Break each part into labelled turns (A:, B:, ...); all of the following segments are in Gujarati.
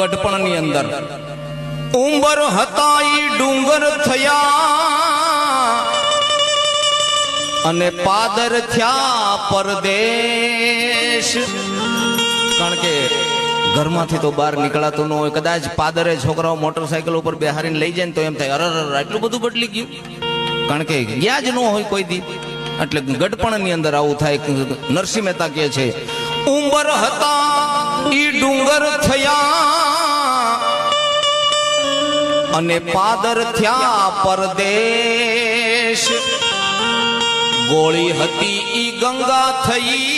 A: ગઢપણની અંદર. ઉંબર હતા ઈ ડુંગર થયા અને પાદર થયા પરદેશ. કારણ કે ઘરમાંથી તો બહાર નીકળાતું ન હોય, કદાચ પાદરે છોકરાઓ મોટરસાયકલ ઉપર બેહારીને લઈ જાય ને તો એમ થાય, અરર એટલું બધું બદલી ગયું. કારણ કે ગયા જ ન હોય કોઈ દી. એટલે ગઢપણની અંદર આવું થાય, નરસિંહ મહેતા કહે છે, ઉંબર હતા ઈ ડુંગર થયા અને પાદર થયા પરદેશ. ગોળી હતી ઈ ગંગા થઈ.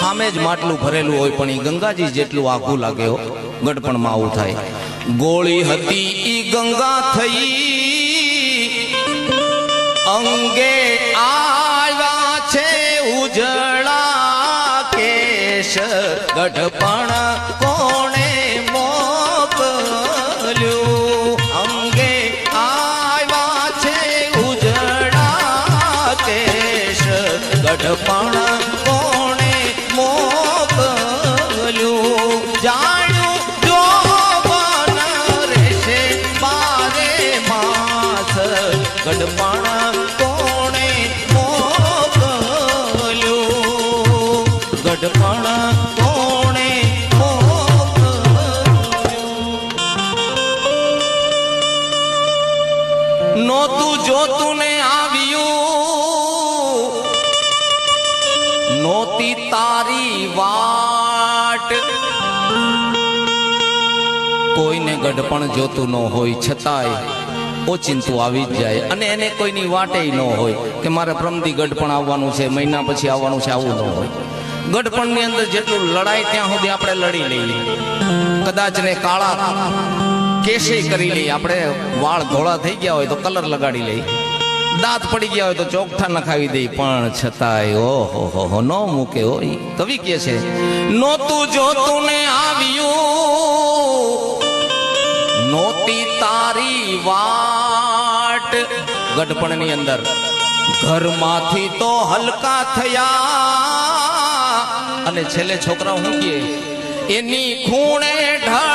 A: સામે જ માટલું ભરેલું હોય પણ ઈ ગંગાજી જેટલું આઘું લાગે ગઢપણમાં આવું થાય. ગોળી હતી ઈ ગંગા થઈ. અંગે આવ્યા છે ઉજળા કેશ. ગઢપણ ગઢપણ કોણે મોકલ્યું? જાણ્યું જો બન રહેશે બારે માસ. ગઢપણ કોણે મોકલ્યું? ગઢપણ કોણે મોકલ્યું? નોતું જોતું ને આવ્યું. નોતી તારી વાટ. કોઈને ગઢપણ જોતું ન હોય, છતાંય ઓચિંતું આવી જ જાય. અને એને કોઈની વાટે ન હોય કે મારે પ્રમદી ગઢપણ આવવાનું છે, મહિના પછી આવવાનું છે, આવું ન હોય. ગઢપણની અંદર જેટલું લડાય ત્યાં સુધી આપણે લડી લઈએ. કદાચ ને કાળા કેશે કરી લઈએ. આપણે વાળ ધોળા થઈ ગયા હોય તો કલર લગાડી લઈએ. દાંત પડી ગયા હોય તો ચોકઠા નખાવી દે, પણ છતાંય ઓહો, હો હો, ન મૂકે હોય કવિ કે છે નોતું જોતું ને આવ્યું. નોતી તારી વાટ. ગઢપણની અંદર, ઘરમાંથી તો હલકા થયા. અને છેલ્લે છોકરા હું કે એની ખૂણે ઢળાવો